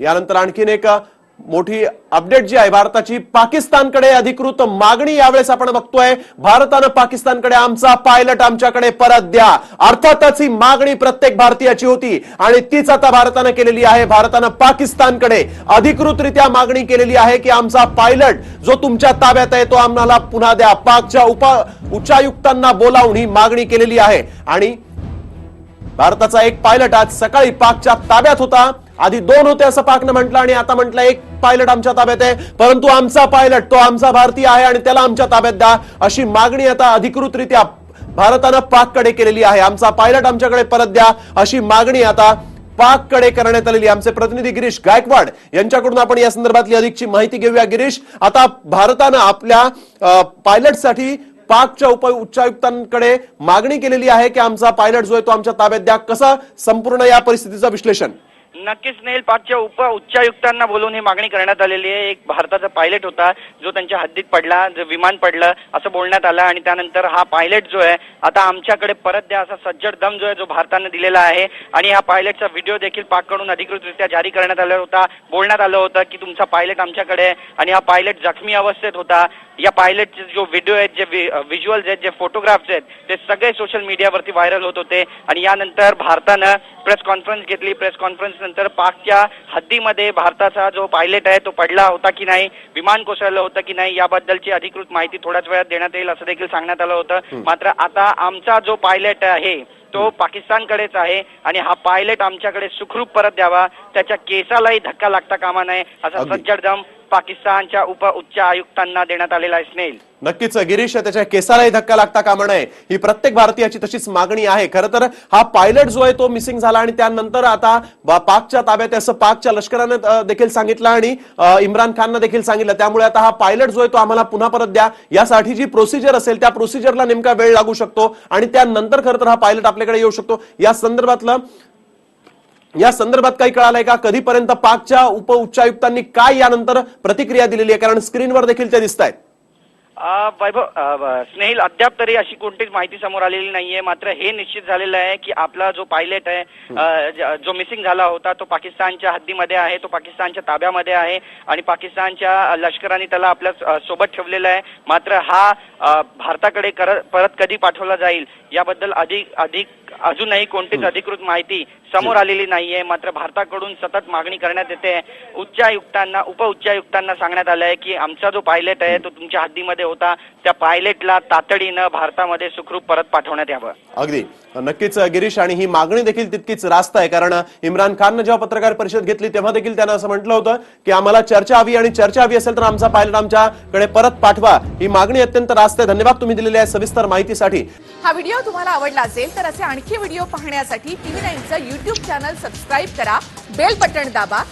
यानंतर आणखीन एक मोठी अपडेट जी आहे भारताची पाकिस्तानकडे अधिकृत मागणी यावेळेस आपण बघतोय. भारतानं पाकिस्तानकडे आमचा पायलट आमच्याकडे परत द्या. अर्थातच ही मागणी प्रत्येक भारतीयाची होती आणि तीच आता भारतानं केलेली आहे. भारतानं पाकिस्तानकडे अधिकृतरित्या मागणी केलेली आहे की आमचा पायलट जो तुमच्या ताब्यात आहे तो आम्हाला पुन्हा द्या. पाकच्या उपा उच्चायुक्तांना बोलावून ही मागणी केलेली आहे. आणि भारताचा एक पायलट आज सकाळी पाकच्या ताब्यात होता. आधी दोन होते असं पाकनं म्हटलं आणि आता म्हटलं एक पायलट आमच्या ताब्यात आहे. परंतु आमचा पायलट तो आमचा भारतीय आहे आणि त्याला आमच्या ताब्यात द्या अशी मागणी आता अधिकृतरित्या भारतानं पाककडे केलेली आहे. आमचा पायलट आमच्याकडे परत द्या अशी मागणी आता पाककडे करण्यात आलेली आहे. आमचे प्रतिनिधी गिरीश गायकवाड यांच्याकडून आपण या संदर्भातली अधिकची माहिती घेऊया. गिरीश आता भारतानं आपल्या पायलटसाठी पाकच्या उप उच्चायुक्तांकडे मागणी केलेली आहे की आमचा पायलट जो आहे तो आमच्या ताब्यात द्या. कसं संपूर्ण या परिस्थितीचं विश्लेषण? नक्कीच नेल पाकच्या उप उच्चायुक्तांना बोलून ही मागणी करण्यात आलेली आहे. एक भारताचा पायलट होता जो त्यांच्या हद्दीत पडला जो विमान पडलं असं बोलण्यात आलं आणि त्यानंतर हा पायलट जो आहे आता आमच्याकडे परत द्या असा सज्जड दम जो आहे जो भारतानं दिलेला आहे. आणि हा पायलटचा व्हिडिओ देखील पाककडून अधिकृतरित्या जारी करण्यात आला होता बोलण्यात आलं होतं की तुमचा पायलट आमच्याकडे आहे. आणि हा पायलट जखमी अवस्थेत होता. या पायलटचे जो व्हिडिओ आहेत जे व्हिज्युअल्स आहेत जे फोटोग्राफ्स आहेत ते सगळे सोशल मीडियावरती व्हायरल होत होते. आणि यानंतर भारतानं प्रेस कॉन्फरन्स घेतली. प्रेस कॉन्फरन्स नंतर पाकच्या हद्दीमध्ये भारताचा जो पायलट आहे तो पडला होता की नाही विमान कोसळलं होतं की नाही याबद्दलची अधिकृत माहिती थोड्याच वेळात देण्यात येईल असं देखील सांगण्यात आलं होतं. मात्र आता आमचा जो पायलट आहे तो पाकिस्तानकडेच आहे आणि हा पायलट आमच्याकडे सुखरूप परत द्यावा. त्याच्या केसालाही धक्का लागता कामा नये असा अगदी. पाकिस्तानच्या उप उच्च आयुक्तांना देण्यात आलेला आहे स्नेल. नक्कीच गिरीश त्याच्या केसालाही धक्का लागता कामा नये ही प्रत्येक भारतीयाची तशीच मागणी आहे. खरं तर हा पायलट जो आहे तो मिसिंग झाला आणि त्यानंतर आता पाकच्या ताब्यात असं पाकच्या लष्करानं देखील सांगितलं आणि इम्रान खाननं देखील सांगितलं. त्यामुळे आता हा पायलट जो आहे तो आम्हाला पुन्हा परत द्या. यासाठी जी प्रोसिजर असेल त्या प्रोसिजरला नेमका वेळ लागू शकतो आणि त्यानंतर खरं तर हा पायलट आपल्याकडे येऊ शकतो. या संदर्भातलं या संदर्भात काही कळालंय का? कधीपर्यंत पाकच्या उप उच्चायुक्तांनी काय यानंतर प्रतिक्रिया दिलेली आहे? कारण स्क्रीनवर देखील ते दिसत आहेत वैभव स्नेहिल अद्याप तरी अशी कोणतीच माहिती समोर आलेली नाहीये. मात्र हे निश्चित झालेलं आहे की आपला जो पायलट आहे ज- मिसिंग झाला होता तो पाकिस्तानच्या हद्दीमध्ये आहे तो पाकिस्तानच्या ताब्यामध्ये आहे आणि पाकिस्तानच्या लष्कराने त्याला आपल्यासोबत ठेवलेला आहे. मात्र हा भारताकडे परत कधी पाठवला जाईल याबद्दल अधिक अधिक अजूनही कोणतीच अधिकृत माहिती समोर आलेली नाहीये. मात्र भारताकडून सतत मागणी करण्यात येते. उच्चायुक्तांना उप उच्चायुक्तांना सांगण्यात आलं आहे की आमचा जो पायलट आहे तो तुमच्या हद्दीमध्ये होता त्या पायलटला तातडीनं भारतामध्ये सुखरूप परत पाठवण्यात यावं. अगदी. नक्कीच गिरीश आणि ही मागणी देखील तितकीच रास्त आहे कारण इम्रान खाननं जेव्हा पत्रकार परिषद घेतली तेव्हा देखील त्यानं असं म्हटलं होतं की आम्हाला चर्चा हवी आणि चर्चा हवी असेल तर आमचा पायलट आमच्याकडे परत पाठवा. ही मागणी अत्यंत रास्त आहे. धन्यवाद तुम्ही दिलेल्या आहे सविस्तर माहितीसाठी. हा व्हिडिओ तुम्हाला आवडला असेल तर असे आणखी व्हिडिओ पाहण्यासाठी टीव्ही नाईनचं युट्यूब चॅनल सबस्क्राईब करा बेल बटण दाबा